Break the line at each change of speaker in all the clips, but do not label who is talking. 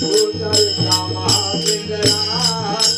ગોચર કામા સિંગરા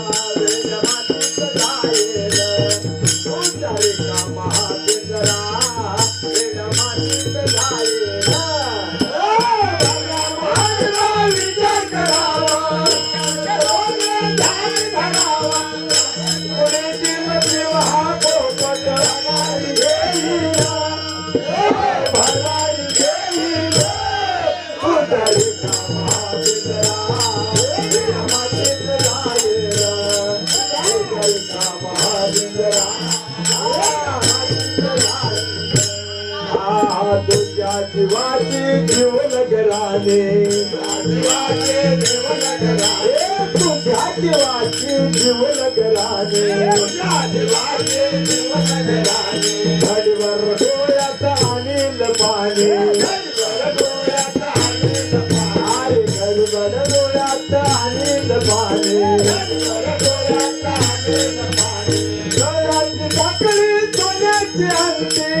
राधे जीवन देव
राजीवाचे जीवन घराने
तुझ्या देवाचे जीवन घराने
राजीवाचे जीवन घराने
डोळ्यात सोन्याचे अंते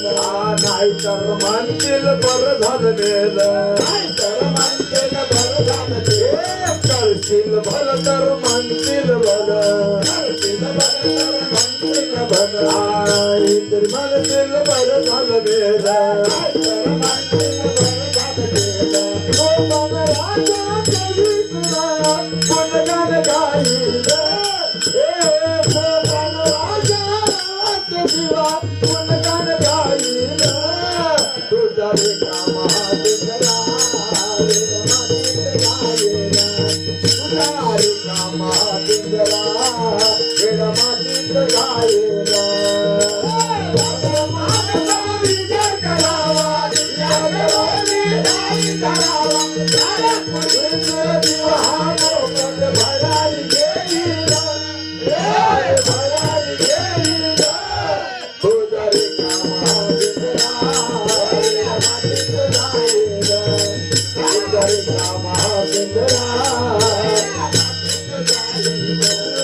गेलं नाही तर मानतील बरं झालं गेलं
नाही तर
करशील भलं तर मानतील भलं. करशील भलं झालं गेलं हो, राजा Oh,
Música